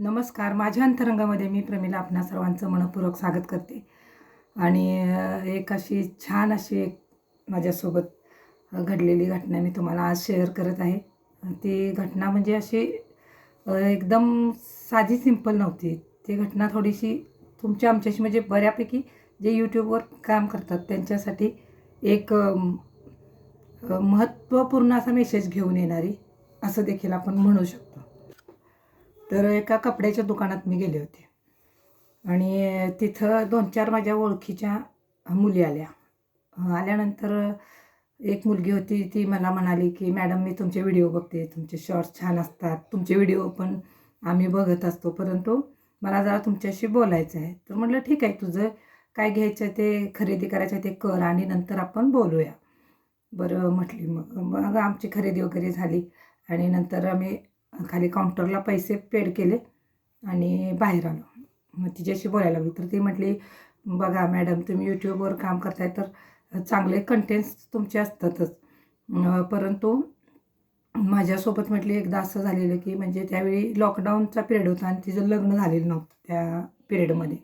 नमस्कार. माझ्या अंतरंगामध्ये मी प्रमिला आपणा सर्वांचं मनपूर्वक स्वागत करते. आणि एक अशी छान अशी एक माझ्यासोबत घडलेली घटना मी तुम्हाला आज शेअर करत आहे. ती घटना म्हणजे अशी एकदम साधी सिंपल नव्हती. ती घटना थोडीशी तुमच्या आमच्याशी म्हणजे बऱ्यापैकी जे यूट्यूबवर काम करतात त्यांच्यासाठी एक महत्त्वपूर्ण असा मेसेज घेऊन येणारी असं देखील आपण म्हणू शकतो. तर एका कपड्याच्या दुकानात मी गेले होते. आणि तिथं दोन चार माझ्या ओळखीच्या मुली आल्या. आल्यानंतर एक मुलगी होती ती मला म्हणाली की मॅडम मी तुमचे व्हिडिओ बघते तुमचे शॉर्ट्स छान असतात तुमचे व्हिडिओ पण आम्ही बघत असतो परंतु मला जरा तुमच्याशी बोलायचं आहे तर म्हटलं ठीक आहे तुझं काय घ्यायचं आहे ते खरेदी करायचं आहे ते कर आणि नंतर आपण बोलूया. बरं म्हटली मग मग आमची खरेदी वगैरे झाली आणि नंतर आम्ही खाली काउंटरला पैसे पेड केले आणि बाहेर आलो. मग तिच्याशी बोलायला लागलो. तर ती म्हटली बघा मॅडम तुम्ही यूट्यूबवर काम करताय तर चांगले कंटेंट्स तुमचे असतातच. परंतु माझ्यासोबत म्हटली एकदा असं झालेलं की म्हणजे त्यावेळी लॉकडाऊनचा पिरियड होता आणि तिचं लग्न झालेलं नव्हतं त्या पिरियडमध्ये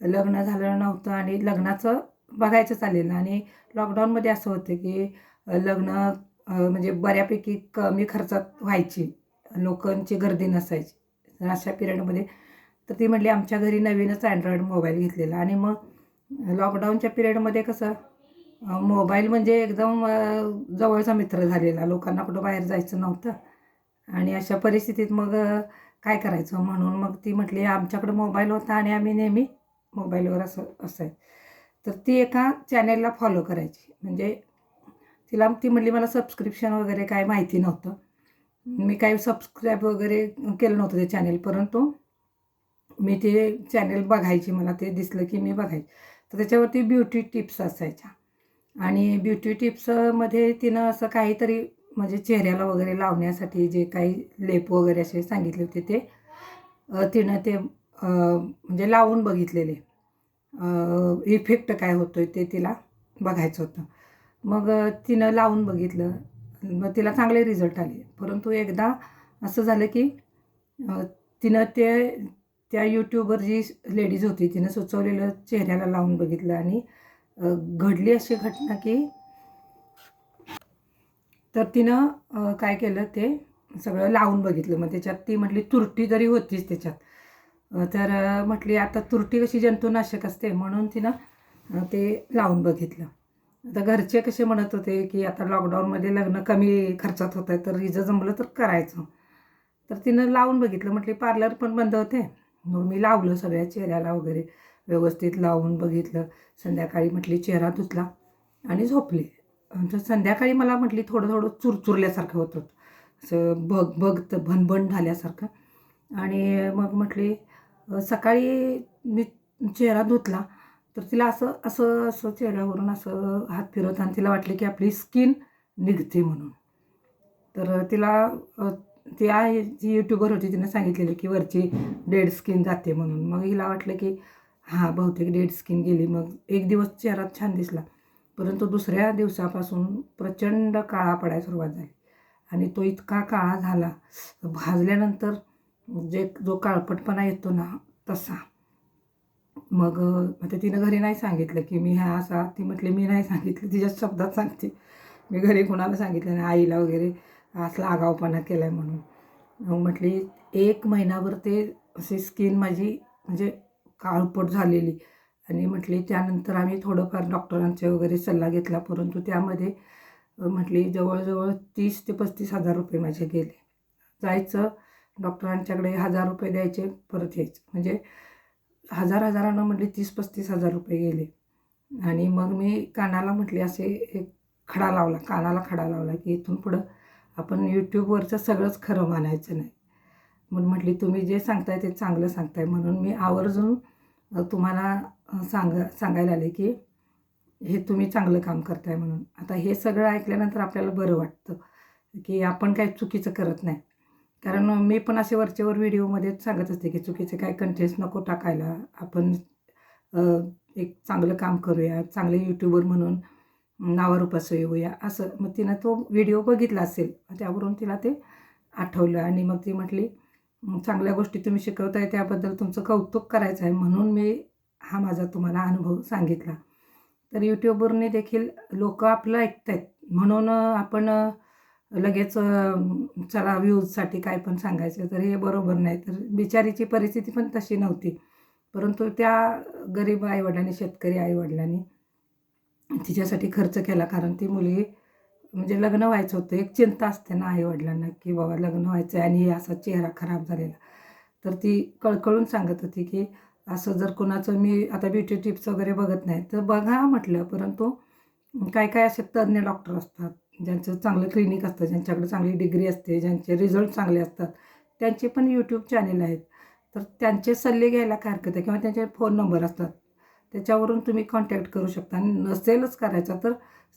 लग्न झालं नव्हतं आणि लग्नाचं बघायचं चाललेलं. आणि लॉकडाऊनमध्ये असं होतं की लग्न म्हणजे बऱ्यापैकी कमी खर्चात व्हायची. लोकांची गर्दी नसायची. तर अशा पिरियडमध्ये तर ती म्हटली आमच्या घरी नवीनच अँड्रॉईड मोबाईल घेतलेला. आणि मग लॉकडाऊनच्या पिरियडमध्ये कसं मोबाईल म्हणजे एकदम जवळचा मित्र झालेला. लोकांना कुठं बाहेर जायचं नव्हतं. आणि अशा परिस्थितीत मग काय करायचं? म्हणून मग ती म्हटली आमच्याकडं मोबाईल होता आणि आम्ही नेहमी मोबाईलवर असं असाय तर ती एका चॅनेलला फॉलो करायची. म्हणजे तिला ती म्हटली मला सबस्क्रिप्शन वगैरे काय माहिती नव्हतं. मी काही सबस्क्राईब वगैरे केलं नव्हतं ते चॅनेल परंतु मी ते चॅनेल बघायची मला ते दिसलं की मी बघायची. तर त्याच्यावरती ब्युटी टिप्स असायच्या. आणि ब्युटी टिप्समध्ये तिनं असं काहीतरी म्हणजे चेहऱ्याला वगैरे लावण्यासाठी जे काही लेप वगैरे असे सांगितले होते ते तिनं ते म्हणजे लावून बघितलेले. इफेक्ट काय होतो आहे ते तिला बघायचं होतं. मग तिनं लावून बघितलं. मग तिला चांगले रिझल्ट आले. परंतु एकदा असं झालं की तिनं ते त्या यूट्यूबवर जी लेडीज होती तिनं सुचवलेलं चेहऱ्याला लावून बघितलं आणि घडली अशी घटना की तर तिनं काय केलं ते सगळं लावून बघितलं. मग त्याच्यात ती म्हटली तुरटी तरी होतीच त्याच्यात. तर म्हटली आता तुरटी कशी जंतुनाशक असते? म्हणून तिनं ते लावून बघितलं. आता घरचे कसे म्हणत होते की आता लॉकडाऊनमध्ये लग्न कमी खर्चात होत आहे तर हिचं जमलं तर करायचं. तर तिनं लावून बघितलं म्हटली पार्लर पण बंद होते. मग मी लावलं सगळ्या चेहऱ्याला वगैरे व्यवस्थित लावून बघितलं. संध्याकाळी म्हटली चेहरा धुतला. आणि झोपली. तर संध्याकाळी मला म्हटली थोडं थोडं चुरचुरल्यासारखं होत होतं. असं भग भग तर भनभन झाल्यासारखं. आणि मग म्हटली सकाळी मी चेहरा धुतला तर तिला असं असं असं चेहऱ्यावरून असं हात फिरत आणि तिला वाटले की आपली स्किन निघते म्हणून. तर तिला ती आहे जी यूट्यूबर होती तिनं सांगितलेलं की वरची डेड स्किन जाते म्हणून. मग हिला वाटलं की हां बहुतेक डेड स्किन गेली. मग एक दिवस चेहरा छान दिसला. परंतु दुसऱ्या दिवसापासून प्रचंड काळा पडायला सुरुवात झाली. आणि तो इतका काळा झाला भाजल्यानंतर जे जो काळपटपणा येतो ना तसा. मग आता तिनं घरी नाही सांगितलं की मी ह्या असा ती म्हटली मी नाही सांगितलं तिच्या शब्दात सांगते. मी घरी कुणाला सांगितलं नाही आईला वगैरे असला आगावपणा केला आहे म्हणून. मग म्हटली एक महिनाभर ते अशी स्किन माझी म्हणजे काळपट झालेली. आणि म्हटली त्यानंतर आम्ही थोडंफार डॉक्टरांचे वगैरे सल्ला घेतला परंतु त्यामध्ये म्हटली जवळजवळ तीस ते पस्तीस हजार रुपये माझे गेले. जायचं डॉक्टरांच्याकडे हजार रुपये द्यायचे परत यायचं. म्हणजे हजार हजारानं म्हटले तीस पस्तीस हजार रुपये गेले. आणि मग मी कानाला म्हटले असे एक खडा लावला कानाला खडा लावला की इथून पुढं आपण यूट्यूबवरचं सगळंच खरं मानायचं नाही. मग म्हटली तुम्ही जे सांगताय ते चांगलं सांगताय. म्हणून मी आवर्जून तुम्हाला सांग सांगायला आले की हे तुम्ही चांगलं काम करताय म्हणून. आता हे सगळं ऐकल्यानंतर आपल्याला बरं वाटतं की आपण काही चुकीचं करत नाही. कारण मी पण असे वरचेवर व्हिडिओमध्ये सांगत असते की चुकीचे काय कंटेंट्स नको टाकायला. आपण एक चांगलं काम करूया चांगले यूट्यूबर म्हणून नावारूपास येऊया. असं. मग तिनं तो व्हिडिओ बघितला असेल त्यावरून तिला ते आठवलं आणि मग ती म्हटली चांगल्या गोष्टी तुम्ही शिकवताय त्याबद्दल तुमचं कौतुक करायचं आहे. म्हणून मी हा माझा तुम्हाला अनुभव सांगितला. तर यूट्यूबवरनी देखील लोक आपलं ऐकत आहेत म्हणून आपण लगेच चला व्ह्यूजसाठी काय पण सांगायचं तर हे बरोबर नाही. तर बिचारीची परिस्थिती पण तशी नव्हती. परंतु त्या गरीब आईवडिलांनी शेतकरी आईवडिलांनी तिच्यासाठी खर्च केला. कारण ती मुलगी म्हणजे लग्न व्हायचं होतं. एक चिंता असते ना आईवडिलांना की बाबा लग्न व्हायचं आहे आणि असा चेहरा खराब झालेला. तर ती कळकळून सांगत होती की असं जर कोणाचं मी आता ब्युटी टिप्स वगैरे बघत नाही. तर बघा म्हटलं. परंतु काय काय असे तज्ज्ञ डॉक्टर असतात. ज्यांचं चांगलं क्लिनिक असतं ज्यांच्याकडे चांगली डिग्री असते ज्यांचे रिझल्ट चांगले असतात त्यांचे पण यूट्यूब चॅनेल आहेत. तर त्यांचे सल्ले घ्यायला काय हरकत आहे? किंवा त्यांचे फोन नंबर असतात. त्याच्यावरून तुम्ही कॉन्टॅक्ट करू शकता. आणि नसेलच करायचा तर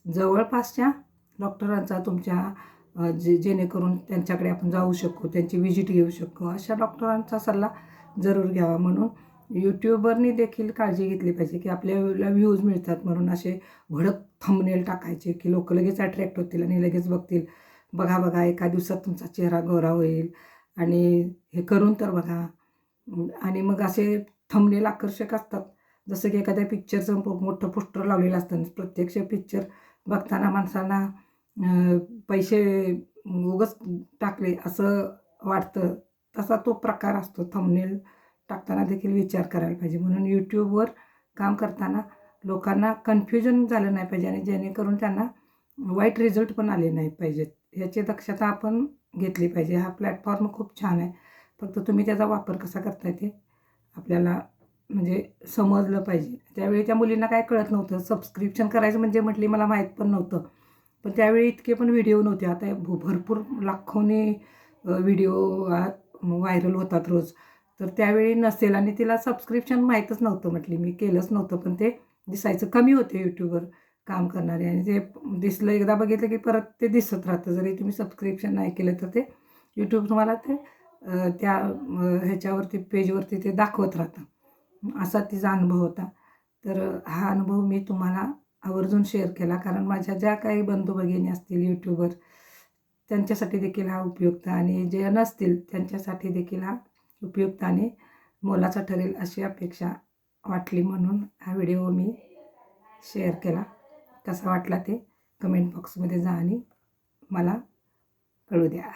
जवळपासच्या डॉक्टरांचा तुमच्या जे जेणेकरून त्यांच्याकडे आपण जाऊ शकू त्यांची विजिट घेऊ शकू. अशा डॉक्टरांचा सल्ला जरूर घ्यावा. म्हणून यूट्यूबरनी देखील काळजी घेतली पाहिजे की आपल्याला व्ह्यूज मिळतात म्हणून असे भडक थंबनेल टाकायचे की लोक लगेच अट्रॅक्ट होतील आणि लगेच बघतील. बघा बघा एका दिवसात तुमचा चेहरा गोरा होईल. आणि हे करून तर बघा. आणि मग असे थंबनेल आकर्षक असतात. जसं की एखाद्या पिक्चरचं मोठं पोस्टर लावलेलं असतं. प्रत्यक्ष पिक्चर बघताना माणसांना पैसे उगच टाकले असं वाटतं. तसा तो प्रकार असतो. थंबनेल टाकताना देखील विचार करायला पाहिजे. म्हणून यूट्यूबवर काम करताना लोकांना कन्फ्युजन झालं नाही पाहिजे आणि जेणेकरून त्यांना वाईट रिझल्ट पण आले नाही पाहिजेत. याची दक्षता आपण घेतली पाहिजे. हा प्लॅटफॉर्म खूप छान आहे. फक्त तुम्ही त्याचा वापर कसा करताय ते आपल्याला म्हणजे समजलं पाहिजे. त्यावेळी त्या मुलींना काय कळत नव्हतं. सबस्क्रिप्शन करायचं म्हणजे म्हटली मला माहीत पण नव्हतं. पण त्यावेळी इतके पण व्हिडिओ नव्हते. आता भरपूर लाखोनी व्हिडिओ व्हायरल होतात रोज. तर त्यावेळी नसेल आणि तिला सबस्क्रिप्शन माहीतच नव्हतं म्हटली. मी केलंच नव्हतं पण ते दिसायचं कमी होते यूट्यूबवर काम करणारे आणि ते दिसलं एकदा बघितलं की परत ते दिसत राहतं. जरी तुम्ही सबस्क्रिप्शन नाही केलं तर ते यूट्यूब तुम्हाला ते त्या ह्याच्यावरती पेजवरती ते दाखवत राहतं. असा तिचा अनुभव होता. तर हा अनुभव मी तुम्हाला आवर्जून शेअर केला. कारण माझ्या ज्या काही बंधू भगिनी असतील यूट्यूबवर त्यांच्यासाठी देखील हा उपयुक्त आणि जे नसतील त्यांच्यासाठी देखील हा उपयुक्त आणि मोलाचा ठरेल अशी अपेक्षा वाटली म्हणून हा व्हिडिओ मी शेअर केला. कसा वाटला ते कमेंट बॉक्समध्ये जा आणि मला कळू द्या.